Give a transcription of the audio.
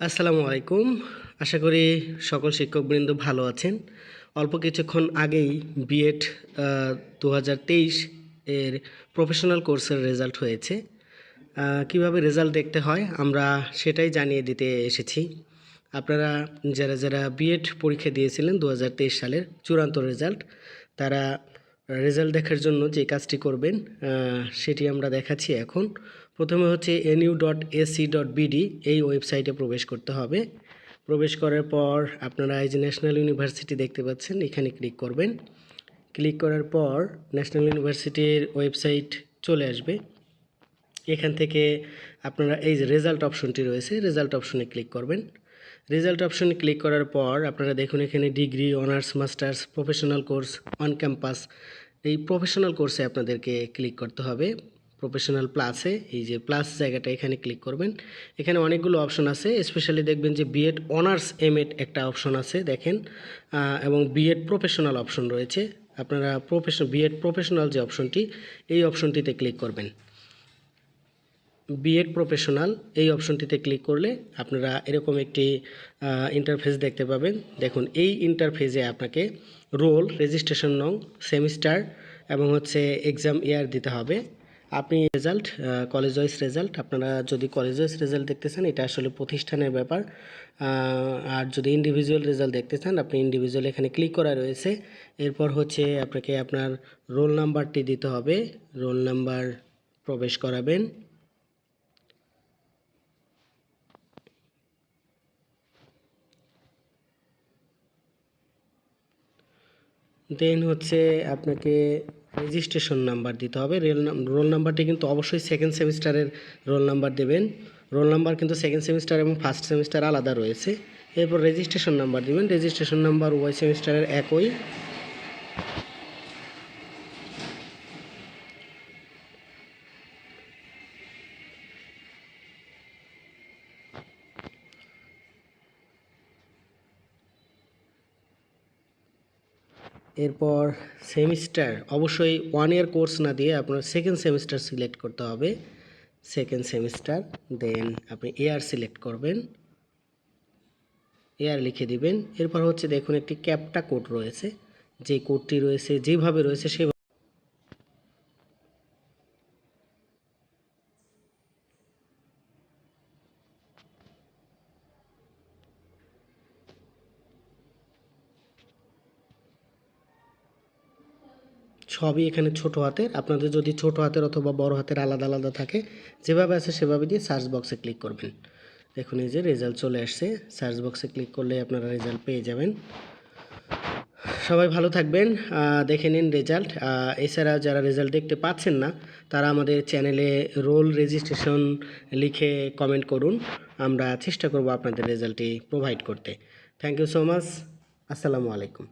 আসসালামু আলাইকুম। আশা করি সকল শিক্ষকবৃন্দ ভালো আছেন। অল্প কিছুক্ষণ আগেই বিএড দু হাজার তেইশ এর প্রফেশনাল কোর্সের রেজাল্ট হয়েছে। কীভাবে রেজাল্ট দেখতে হয় আমরা সেটাই জানিয়ে দিতে এসেছি। আপনারা যারা যারা বিএড পরীক্ষা দিয়েছিলেন দু হাজার তেইশ সালের চূড়ান্ত রেজাল্ট তারা রেজাল্ট দেখার জন্য যে কাজটি করবেন সেটি আমরা দেখাচ্ছি এখন। প্রথমে হচ্ছে NU dot AC dot BD এই ওয়েবসাইটে প্রবেশ করতে হবে। প্রবেশ করার পর আপনারা এই যে ন্যাশনাল ইউনিভার্সিটি দেখতে পাচ্ছেন, এখানে ক্লিক করবেন। ক্লিক করার পর ন্যাশনাল ইউনিভার্সিটির ওয়েবসাইট চলে আসবে। এখান থেকে আপনারা এই যে রেজাল্ট অপশনটি রয়েছে রেজাল্ট অপশনে ক্লিক করবেন। রেজাল্ট অপশনে ক্লিক করার পর আপনারা দেখুন এখানে degree honours masters professional course on campus এই প্রফেশনাল কোর্সে আপনাদেরকে ক্লিক করতে হবে। প্রফেশনাল প্লাসে এই যে প্লাস জায়গাটা এখানে ক্লিক করবেন। এখানে অনেকগুলো অপশন আছে স্পেশালি দেখবেন যে বিএড অনার্স এমএড একটা অপশন আছে, দেখেন। এবং বিএড প্রফেশনাল অপশন রয়েছে। আপনারা প্রফেশনাল বিএড প্রফেশনাল যে অপশনটি এই অপশনটিতে ক্লিক করবেন। বিএড প্রফেশনাল এই অপশনটিতে ক্লিক করলে আপনারা এরকম একটি ইন্টারফেস দেখতে পাবেন। দেখুন, এই ইন্টারফেসে আপনাকে রোল রেজিস্ট্রেশন নং সেমিস্টার এবং হচ্ছে এক্সাম ইয়ার দিতে হবে। আপনি রেজাল্ট কলেজ ওয়াইজ রেজাল্ট আপনারা যদি কলেজ ওয়াইজ রেজাল্ট দেখতে চান, এটা আসলে প্রতিষ্ঠানের ব্যাপার। আর যদি ইন্ডিভিজুয়াল রেজাল্ট দেখতে চান, আপনি ইন্ডিভিজুয়াল এখানে ক্লিক করা রয়েছে। এরপর হচ্ছে আপনাকে আপনার রোল নাম্বারটি দিতে হবে। রোল নাম্বার প্রবেশ করাবেন। দেন হচ্ছে আপনাকে রেজিস্ট্রেশন নাম্বার দিতে হবে। রেল রোল নাম্বারটি কিন্তু অবশ্যই সেকেন্ড সেমিস্টারের রোল নাম্বার দেবেন। রোল নাম্বার কিন্তু সেকেন্ড সেমিস্টার এবং ফার্স্ট সেমিস্টার আলাদা রয়েছে। এরপর রেজিস্ট্রেশন নাম্বার দেবেন। রেজিস্ট্রেশন নাম্বার ওয়াই সেমিস্টারের একই। এরপর সেমিস্টার, অবশ্যই ওয়ান ইয়ার কোর্স না দিয়ে আপনার সেকেন্ড সেমিস্টার সিলেক্ট করতে হবে। সেকেন্ড সেমিস্টার দেন আপনি এয়ার সিলেক্ট করবেন। এয়ার লিখে দিবেন। এরপর হচ্ছে দেখুন একটি ক্যাপটা কোড রয়েছে। যে কোডটি রয়েছে, যেভাবে রয়েছে সে সবই এখানে ছোট হাতের। আপনাদের যদি ছোট হাতের অথবা বড় হাতের আলাদা আলাদা থাকে, যেভাবে আছে সেভাবে দিয়ে সার্চ বক্সে ক্লিক করবেন। দেখুন এই যে রেজাল্ট চলে আসছে। সার্চ বক্সে ক্লিক করলে আপনারা রেজাল্ট পেয়ে যাবেন। সবাই ভালো থাকবেন। দেখে নিন রেজাল্ট এছাড়া যারা রেজাল্ট দেখতে পাচ্ছেন না, তারা আমাদের চ্যানেলে রোল রেজিস্ট্রেশন লিখে কমেন্ট করুন। আমরা চেষ্টা করব আপনাদের রেজাল্টটি প্রোভাইড করতে। থ্যাংক ইউ সো মাচ আসসালামু আলাইকুম।